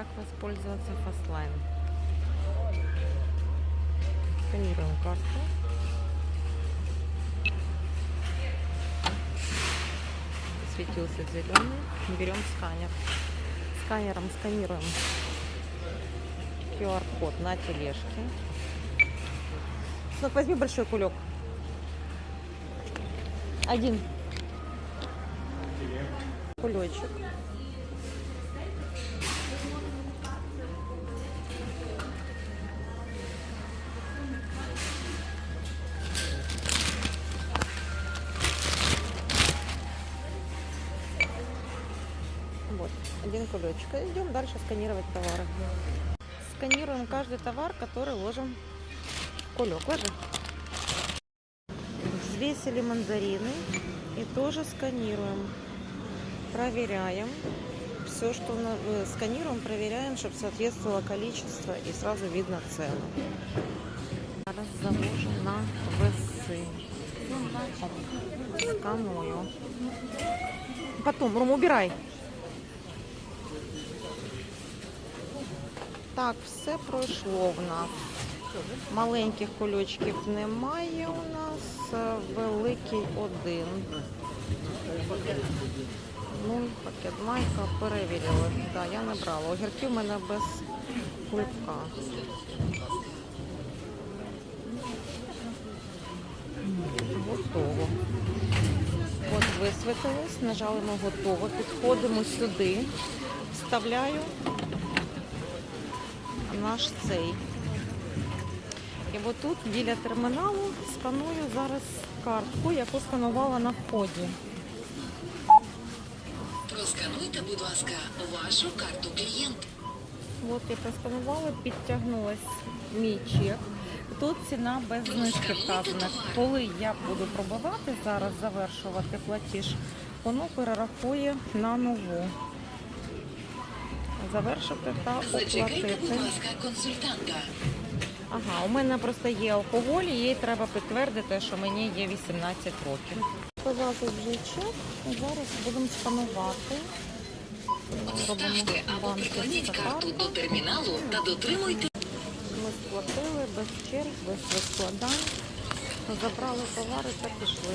как воспользоваться Fastlane. Сканируем карту. Светился зеленый. Берем сканер. Сканером сканируем QR-код на тележке. Снок, возьми большой кулек. Один. Кулечек. Вот, один кулечек. Идем дальше сканировать товары. Сканируем каждый товар, который ложим в кулек. Ложи. Взвесили мандарины и тоже сканируем. Проверяем. Все, что э, сканируем, проверяем, чтобы соответствовало количество и сразу видно цену. Зараз заложу на весы. Сканую. Потом, Ром, убирай. Так, все пройшло в нас. Маленьких кульочків немає у нас. Великий один. Ну, пакет майка перевірили. Да, я не брала. Огірки в мене без кулька. Готово. От висвітилось, нажали ми готово. Підходимо сюди, вставляю наш цей. І отут біля терміналу сканую зараз картку, яку сканувала на вході. Проскануйте, будь ласка, вашу карту клієнта. От я просканувала, підтягнулась мій чек. Тут ціна без знижки вказана. Коли я буду пробивати зараз завершувати платіж, воно перерахує на нову. Завершити та оплатити. ласка, консультанта. Ага, у мене просто є алкоголь, і їй треба підтвердити, що мені є 18 років. Показати вже чек, і зараз будемо сканувати. Робимо або прикладіть карту до терміналу та дотримуйте. Ми сплатили без черг, без розкладань. Забрали товари та пішли.